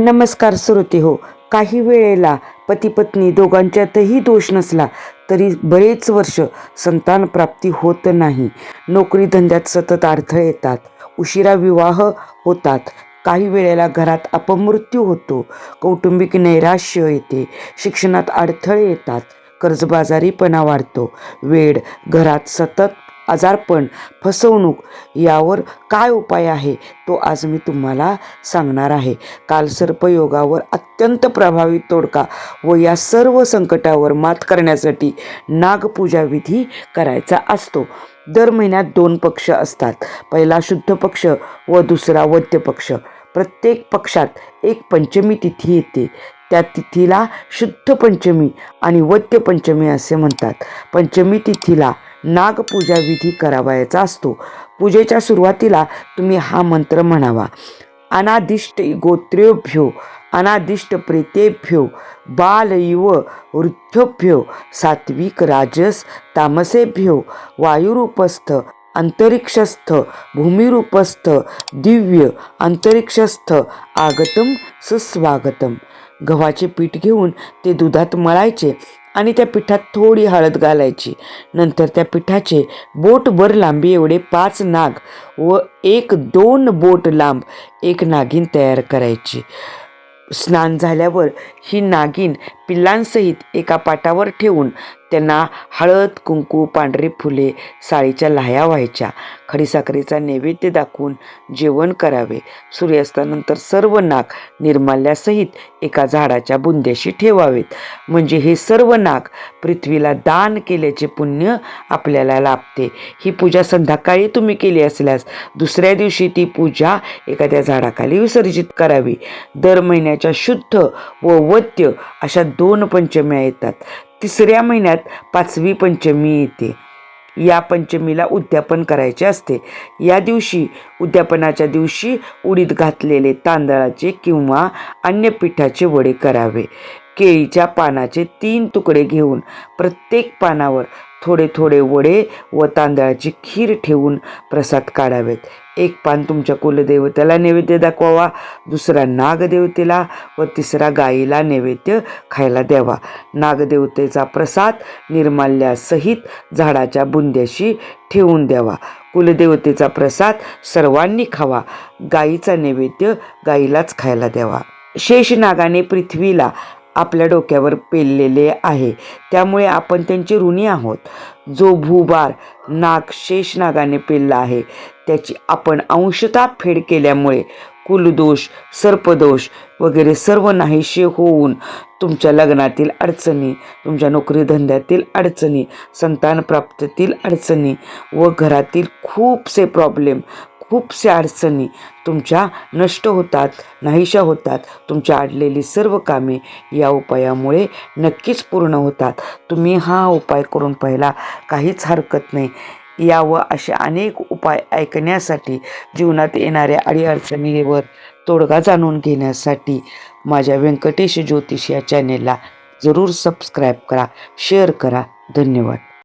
नमस्कार श्रोते हो काही वेळेला पती पत्नी दोघांच्यातही दोष नसला तरी बरेच वर्ष संतान प्राप्ती होत नाही. नोकरी धंद्यात सतत अडथळे येतात उशिरा विवाह होतात काही वेळेला घरात अपमृत्यू होतो कौटुंबिक नैराश्य येते शिक्षणात अडथळे येतात कर्जबाजारीपणा वाढतो वेळ घरात सतत आजारपण फसवणूक यावर काय उपाय आहे तो आज मी तुम्हाला सांगणार आहे. कालसर्पयोगावर अत्यंत प्रभावी तोडका व या सर्व संकटावर मात करण्यासाठी नागपूजा विधी करायचा असतो. दर महिन्यात दोन पक्ष असतात. पहिला शुद्ध पक्ष व दुसरा वद्य पक्ष. प्रत्येक पक्षात एक पंचमी तिथी येते. त्या तिथीला शुद्ध पंचमी आणि वद्य पंचमी असे म्हणतात. पंचमी तिथीला नागपूजा विधी करावायचा असतो. पूजेच्या सुरुवातीला तुम्ही हा मंत्र म्हणावा. अनादिष्ट गोत्रेभ्यो अनादिष्ट प्रेतेभ्यो बालयुव वृद्धभ्यो सात्विक राजस तामसेभ्यो वायुरूपस्थ अंतरिक्षस्थ भूमिरूपस्थ दिव्य अंतरिक्षस्थ आगतम सुस्वागतम. गव्हाचे पीठ घेऊन ते दुधात मळायचे. आणि त्या पिठात थोडी हळद घालायची. नंतर त्या पिठाचे बोटभर लांबी एवढे पाच नाग व एक दोन बोट लांब एक नागिन तयार करायची. स्नान झाल्यावर ही नागिन पिल्लांसहित एका पाटावर ठेवून त्यांना हळद कुंकू पांढरी फुले साळीच्या लाह्या व्हायच्या. खडीसाखरेचा नैवेद्य दाखवून जेवण करावे. सूर्यास्तानंतर सर्व नाक निर्माल्यासहित एका झाडाच्या बुंद्याशी ठेवावेत. म्हणजे हे सर्व नाक पृथ्वीला दान केल्याचे पुण्य आपल्याला लाभते. ही पूजा संध्याकाळी तुम्ही केली असल्यास दुसऱ्या दिवशी ती पूजा एखाद्या झाडाखाली विसर्जित करावी. दर महिन्याच्या शुद्ध व वद्य अशा दोन पंचम्या येतात. तिसऱ्या महिन्यात पाचवी पंचमी येते. या पंचमीला उद्यापन करायचे असते. या दिवशी उद्यापनाच्या दिवशी उडीद घातलेले तांदळाचे किंवा अन्य पिठाचे वडे करावे. केळीच्या पानाचे तीन तुकडे घेऊन प्रत्येक पानावर थोडे थोडे वडे व तांदळाची खीर ठेवून प्रसाद काढावेत. एक पान तुमच्या कुलदेवतेला नैवेद्य दाखवावा दुसरा नागदेवतेला व तिसरा गाईला नैवेद्य खायला द्यावा. नागदेवतेचा प्रसाद निर्माल्यासहित झाडाच्या बुंद्याशी ठेवून द्यावा. कुलदेवतेचा प्रसाद सर्वांनी खावा गाईचा नैवेद्य गाईलाच खायला द्यावा. शेषनागाने पृथ्वीला आपल्या डोक्यावर पेललेले आहे. त्यामुळे आपण त्यांचे ऋणी आहोत. जो भूभार नाग शेषनागाने पेलला आहे त्याची आपण अंशता फेड केल्यामुळे कुलदोष सर्पदोष वगैरे सर्व नाहीसे होऊन तुमच्या लग्नातील अडचणी तुमच्या नोकरी धंद्यातील अडचणी संतान प्राप्तीतील अडचणी व घरातील खूपसे प्रॉब्लेम खूपशा अडचणी तुमच्या नष्ट होतात नाहीशा होतात. तुमच्या अडलेली सर्व कामे या उपायामुळे नक्कीच पूर्ण होतात. तुम्ही हा उपाय करून पाहिला काहीच हरकत नाही. या व असे अनेक उपाय ऐकण्यासाठी जीवनात येणाऱ्या अडीअडचणीवर तोडगा जाणून घेण्यासाठी माझ्या व्यंकटेश ज्योतिष या चॅनेलला जरूर सबस्क्राईब करा शेअर करा. धन्यवाद.